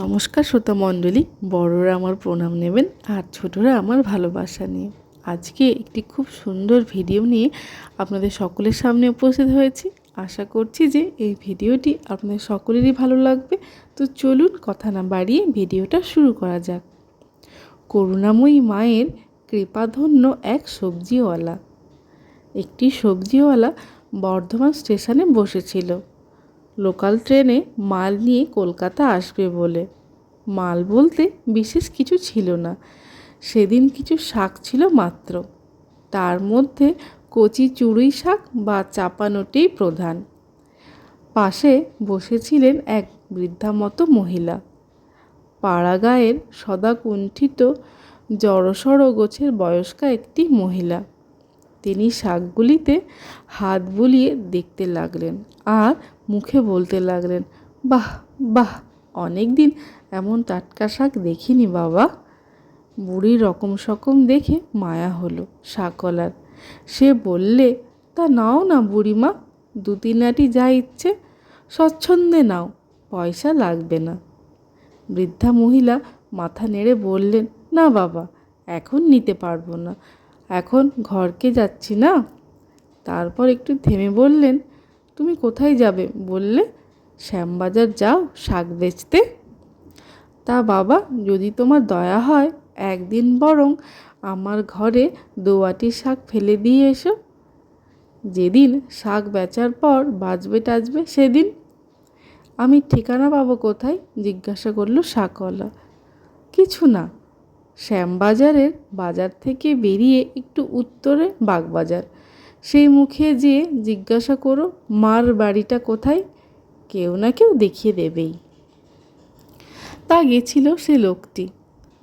নমস্কার শ্রোতা মণ্ডলী, বড়রা আমার প্রণাম নেবেন আর ছোটরা আমার ভালোবাসা নিয়ে। আজকে একটি খুব সুন্দর ভিডিও নিয়ে আপনাদের সকলের সামনে উপস্থিত হয়েছি। আশা করছি যে এই ভিডিওটি আপনাদের সকলেরই ভালো লাগবে। তো চলুন কথা না বাড়িয়ে ভিডিওটা শুরু করা যাক। করুণাময়ী মায়ের কৃপাধন্য এক সবজিওয়ালা। একটি সবজিওয়ালা বর্ধমান স্টেশনে বসেছিল। লোকাল ট্রেনে মাল নিয়ে কলকাতা আসবে বলে। মাল বলতে বিশেষ কিছু ছিল না। সেদিন কিছু শাক ছিল মাত্র। তার মধ্যে কচি চুড়ুই শাক বা চাপানোটেই প্রধান। পাশে বসেছিলেন এক বৃদ্ধা মতো মহিলা। পাড়াগাঁয়ের সদা কুণ্ঠিত জড়সড় গোছের বয়স্কা একটি মহিলা। তিনি শাকগুলিতে হাত বুলিয়ে দেখতে লাগলেন আর মুখে বলতে লাগলেন, বাহ বাহ, অনেক দিন এমন টাটকা শাক দেখিনি বাবা বুড়ির রকম সকম দেখে মায়া হলো শাকলার সে বললে, তা নাও না বুড়িমা দু তিন আটি যা ইচ্ছে, স্বচ্ছন্দে নাও, পয়সা লাগবে না। বৃদ্ধা মহিলা মাথা নেড়ে বললেন, না বাবা, এখন নিতে পারব না। এখন ঘরকে যাচ্ছি না? তারপর একটু থেমে বললেন, তুমি কোথায় যাবে? বললে, শ্যামবাজার যাও শাক বেচতে। তা বাবা, যদি তোমার দয়া হয়, একদিন বরং আমার ঘরে দোয়াটি শাক ফেলে দিয়ে এসো। যেদিন শাক বেচার পর বাজবে টাজবে, সেদিন? আমি ঠিকানা পাবো কোথায়? জিজ্ঞাসা করল শাকওয়ালা। কিছু না শ্যামবাজারের বাজার থেকে বেরিয়ে একটু উত্তরে বাগবাজার। সেই মুখে যেয়ে জিজ্ঞাসা করো, মার বাড়িটা কোথায়? কেউ না কেউ দেখিয়ে দেবেই। তা গেছিল সে লোকটি।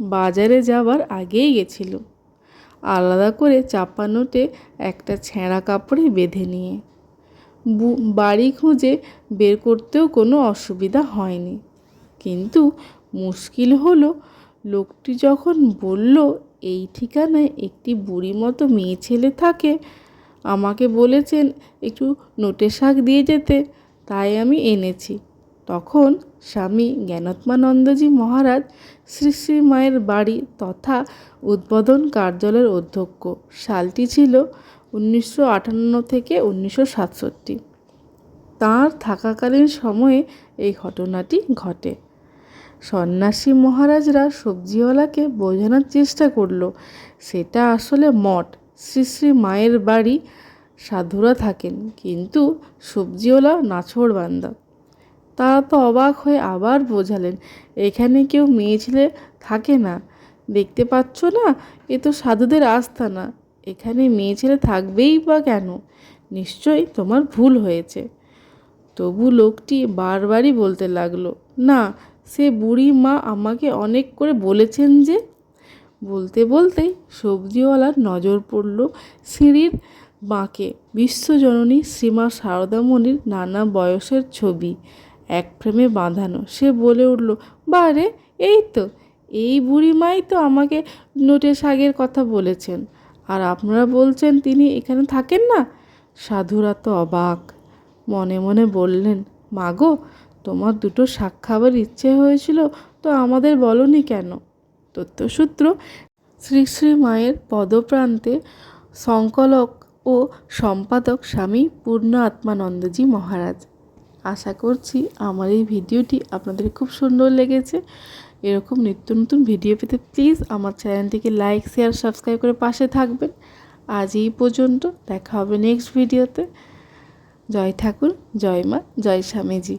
বাজারে যাবার আগেই গেছিল। আলাদা করে চাপা নোটে একটা ছেঁড়া কাপড়ে বেঁধে নিয়ে। বাড়ি খুঁজে বের করতেও কোনো অসুবিধা হয়নি। কিন্তু মুশকিল হলো লোকটি যখন বলল, এই ঠিকানায় একটি বুড়ি মতো মেয়ে ছেলে থাকে, আমাকে বলেছেন একটু নোটে শাক দিয়ে যেতে, তাই আমি এনেছি। তখন স্বামী জ্ঞানত্মানন্দজি মহারাজ শ্রী শ্রী মায়ের বাড়ি তথা উদ্বোধন কার্যালয়ের অধ্যক্ষ। সালটি ছিল উনিশশো আটান্ন থেকে উনিশশো সাতষট্টি। তাঁর থাকাকালীন সময়ে এই ঘটনাটি ঘটে। সন্ন্যাসী মহারাজরা সবজিওয়ালাকে বোঝানোর চেষ্টা করল। সেটা আসলে মঠ। শ্রী শ্রী মায়ের বাড়ি সাধুরা থাকেন, কিন্তু সবজিওয়ালা নাছোড় বান্দা। তারা তো অবাক হয়ে আবার বোঝালেন, এখানে কেউ মেয়ে ছেলে থাকে না। দেখতে পাচ্ছ না, এ তো সাধুদের আস্থা না এখানে মেয়ে ছেলে থাকবেই বা কেন? নিশ্চয়ই তোমার ভুল হয়েছে। তবু লোকটি বারবারই বলতে লাগল, না সে বুড়ি মা আমাকে অনেক করে বলেছেন যে, বলতে বলতে সবজিওয়ালার নজর পড়ল সিঁড়ির বাঁকে। বিশ্বজননী শ্রীমা সারদামণির নানা বয়সের ছবি, এক ফ্রেমে বাঁধানো। সে বলে উঠল, বারে, এই তো, এই বুড়িমাই তো আমাকে নোটে শাগের কথা বলেছেন। আর আপনারা বলছেন তিনি এখানে থাকেন না? সাধুরা তো অবাক। মনে মনে বললেন মাগো তোমার দুটো শাক খাবার ইচ্ছে হয়েছিল, তো আমাদের বলনি কেন? তথ্যসূত্র, শ্রী শ্রী মায়ের পদপ্রান্তে সংকলক ও সম্পাদক স্বামী পূর্ণ আত্মানন্দজি মহারাজ। আশা করছি আমার এই ভিডিওটি আপনাদের খুব সুন্দর লেগেছে। এরকম নিত্য নতুন ভিডিও পেতে প্লিজ আমার চ্যানেলটিকে লাইক শেয়ার সাবস্ক্রাইব করে পাশে থাকবেন। আজ এই পর্যন্ত দেখা হবে নেক্সট ভিডিওতে জয় ঠাকুর, জয় মা, জয় স্বামীজি।